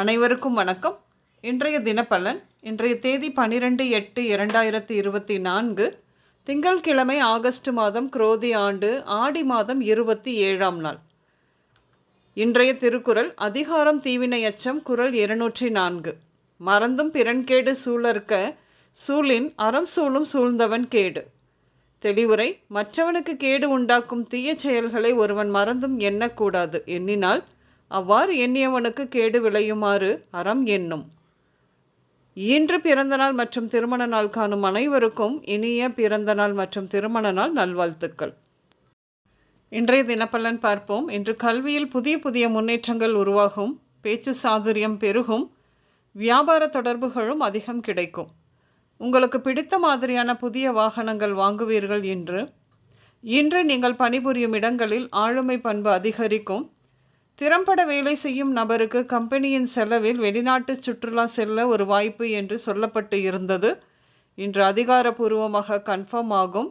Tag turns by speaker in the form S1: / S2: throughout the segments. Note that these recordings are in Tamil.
S1: அனைவருக்கும் வணக்கம். இன்றைய தினப்பலன் இன்றைய தேதி பனிரெண்டு எட்டு இரண்டாயிரத்தி இருபத்தி நான்கு திங்கள்கிழமை ஆகஸ்ட் மாதம் குரோதி ஆண்டு ஆடி மாதம் இருபத்தி ஏழாம் நாள். இன்றைய திருக்குறள் அதிகாரம் தீவினை அச்சம் குரல் இருநூற்றி நான்கு. மறந்தும் பிறன்கேடு சூழற்க சூழின் அறம் சூழும் சூழ்ந்தவன் கேடு. தெளிவுரை மற்றவனுக்கு கேடு உண்டாக்கும் தீய செயல்களை ஒருவன் மறந்தும் எண்ணக்கூடாது. எண்ணினால் அவ்வாறு எண்ணியவனுக்கு கேடு விளையுமாறு அறம் எண்ணும் இன்று பிறந்தநாள் மற்றும் திருமண நாள் காணும் அனைவருக்கும் இனிய பிறந்த நாள் மற்றும் திருமண நாள் நல்வாழ்த்துக்கள். இன்றைய தினப்பலன் பார்ப்போம். இன்று கல்வியில் புதிய புதிய முன்னேற்றங்கள் உருவாகும். பேச்சு சாதுரியம் பெருகும். வியாபார தொடர்புகளும் அதிகம் கிடைக்கும். உங்களுக்கு பிடித்த மாதிரியான புதிய வாகனங்கள் வாங்குவீர்கள் என்று. இன்று நீங்கள் பணிபுரியும் இடங்களில் ஆளுமை பண்பு அதிகரிக்கும். திறம்பட வேலை செய்யும் நபருக்கு கம்பெனியின் செலவில் வெளிநாட்டு சுற்றுலா செல்ல ஒரு வாய்ப்பு என்று சொல்லப்பட்டு இருந்தது. இன்று அதிகாரப்பூர்வமாக கன்ஃபார்ம் ஆகும்.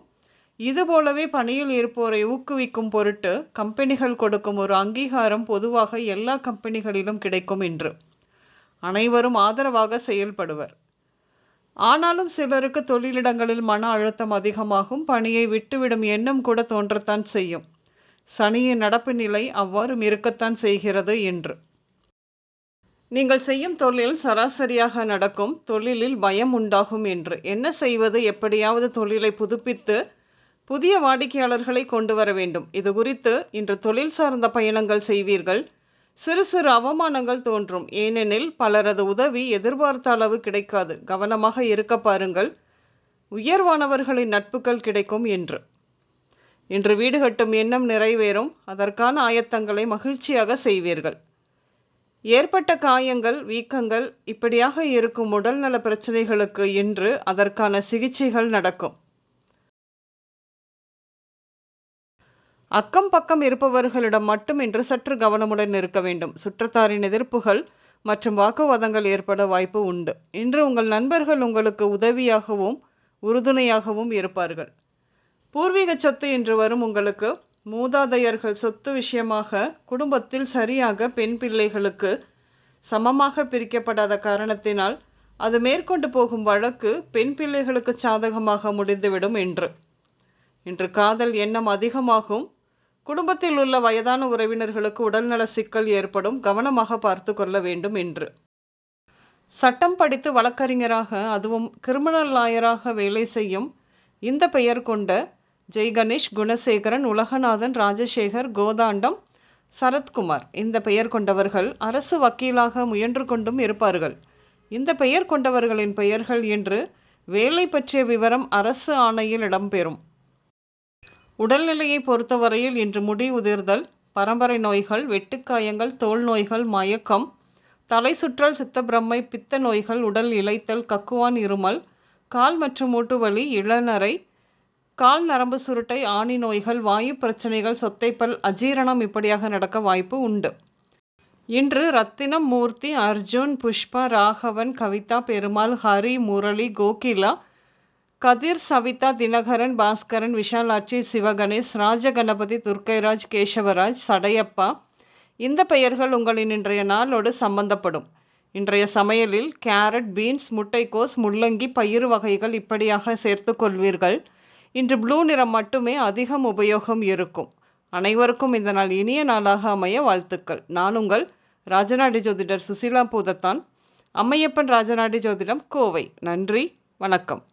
S1: இதுபோலவே பணியில் இருப்போரை ஊக்குவிக்கும் பொருட்டு கம்பெனிகள் கொடுக்கும் ஒரு அங்கீகாரம் பொதுவாக எல்லா கம்பெனிகளிலும் கிடைக்கும் என்று அனைவரும் ஆதரவாக செயல்படுவர். ஆனாலும் சிலருக்கு தொழிலிடங்களில் மன அழுத்தம் அதிகமாகும். பணியை விட்டுவிடும் எண்ணம் கூட தோன்றத்தான் செய்யும். சனியின் நடப்பு நிலை அவ்வாறு இருக்கத்தான் செய்கிறது என்று. நீங்கள் செய்யும் தொழில் சராசரியாக நடக்கும் தொழிலில் பயம் உண்டாகும் என்று. என்ன செய்வது? எப்படியாவது தொழிலை புதுப்பித்து புதிய வாடிக்கையாளர்களை கொண்டு வர வேண்டும். இது குறித்து இன்று தொழில் சார்ந்த பயணங்கள் செய்வீர்கள். சிறு சிறு அவமானங்கள் தோன்றும். ஏனெனில் பலரது உதவி எதிர்பார்த்த அளவு கிடைக்காது. கவனமாக இருக்க பாருங்கள். உயர்வானவர்களின் நட்புகள் கிடைக்கும் என்று. இன்று வீடு கட்டும் எண்ணம் நிறைவேறும் அதற்கான ஆயத்தங்களை மகிழ்ச்சியாக செய்வீர்கள். ஏற்பட்ட காயங்கள் வீக்கங்கள் இப்படியாக இருக்கும் உடல்நல பிரச்சனைகளுக்கு இன்று அதற்கான சிகிச்சைகள் நடக்கும். அக்கம் பக்கம் இருப்பவர்களிடம் மட்டும் இன்று சற்று கவனமுடன் இருக்க வேண்டும். சுற்றத்தாரின் எதிர்ப்புகள் மற்றும் வாக்குவாதங்கள் ஏற்பட வாய்ப்பு உண்டு. இன்று உங்கள் நண்பர்கள் உங்களுக்கு உதவியாகவும் உறுதுணையாகவும் இருப்பார்கள். பூர்வீக சொத்து இன்று வரும் உங்களுக்கு மூதாதையர்கள் சொத்து விஷயமாக குடும்பத்தில் சரியாக பெண் பிள்ளைகளுக்கு சமமாக பிரிக்கப்படாத காரணத்தினால் அது மேற்கொண்டு போகும் வழக்கு பெண் பிள்ளைகளுக்கு சாதகமாக முடிந்துவிடும் என்று. இன்று காதல் எண்ணம் அதிகமாகும். குடும்பத்தில் உள்ள வயதான உறவினர்களுக்கு உடல்நல சிக்கல் ஏற்படும். கவனமாக பார்த்து கொள்ள வேண்டும் என்று. சட்டம் படித்து வழக்கறிஞராக அதுவும் கிரிமினல் லாயராக வேலை செய்யும் இந்த பெயர் கொண்ட ஜெய்கணேஷ் குணசேகரன் உலகநாதன் ராஜசேகர் கோதாண்டம் சரத்குமார். இந்த பெயர் கொண்டவர்கள் அரசு வக்கீலாக முயன்று கொண்டும் இருப்பார்கள். இந்த பெயர் கொண்டவர்களின் பெயர்கள் என்று வேலை பற்றிய விவரம் அரசு ஆணையில் இடம்பெறும். உடல்நிலையை பொறுத்தவரையில் இன்று முடி உதிர்தல் பரம்பரை நோய்கள் வெட்டுக்காயங்கள் தோல் நோய்கள் மயக்கம் தலை சுற்றல் சித்தப்பிரமை பித்த நோய்கள் உடல் இழைத்தல் கக்குவான் இருமல் கால் மற்றும் மூட்டுவலி இளநரை கால் நரம்பு சுருட்டை ஆணி நோய்கள் வாயு பிரச்சனைகள் சொத்தைப்பல் அஜீரணம் இப்படியாக நடக்க வாய்ப்பு உண்டு. இன்று ரத்தினம் மூர்த்தி அர்ஜுன் புஷ்பா ராகவன் கவிதா பெருமாள் ஹரி முரளி கோகிலா கதிர் சவிதா தினகரன் பாஸ்கரன் விஷாலாட்சி சிவகணேஷ் ராஜகணபதி துர்க்கைராஜ் கேசவராஜ் சடையப்பா. இந்த பெயர்கள் உங்களின் இன்றைய நாளோடு சம்பந்தப்படும். இன்றைய சமையலில் கேரட் பீன்ஸ் முட்டைக்கோஸ் முள்ளங்கி பயிறு வகைகள் இப்படியாக சேர்த்து கொள்வீர்கள். இன்று ப்ளூ நிறம் மட்டுமே அதிகம் உபயோகம் இருக்கும். அனைவருக்கும் இந்த நாள் இனிய நாளாக அமைய வாழ்த்துக்கள். நான் உங்கள் ராஜநாடி ஜோதிடர் சுசீலா பூதத்தான். அம்மையப்பன் ராஜநாடி ஜோதிடம் கோவை. நன்றி. வணக்கம்.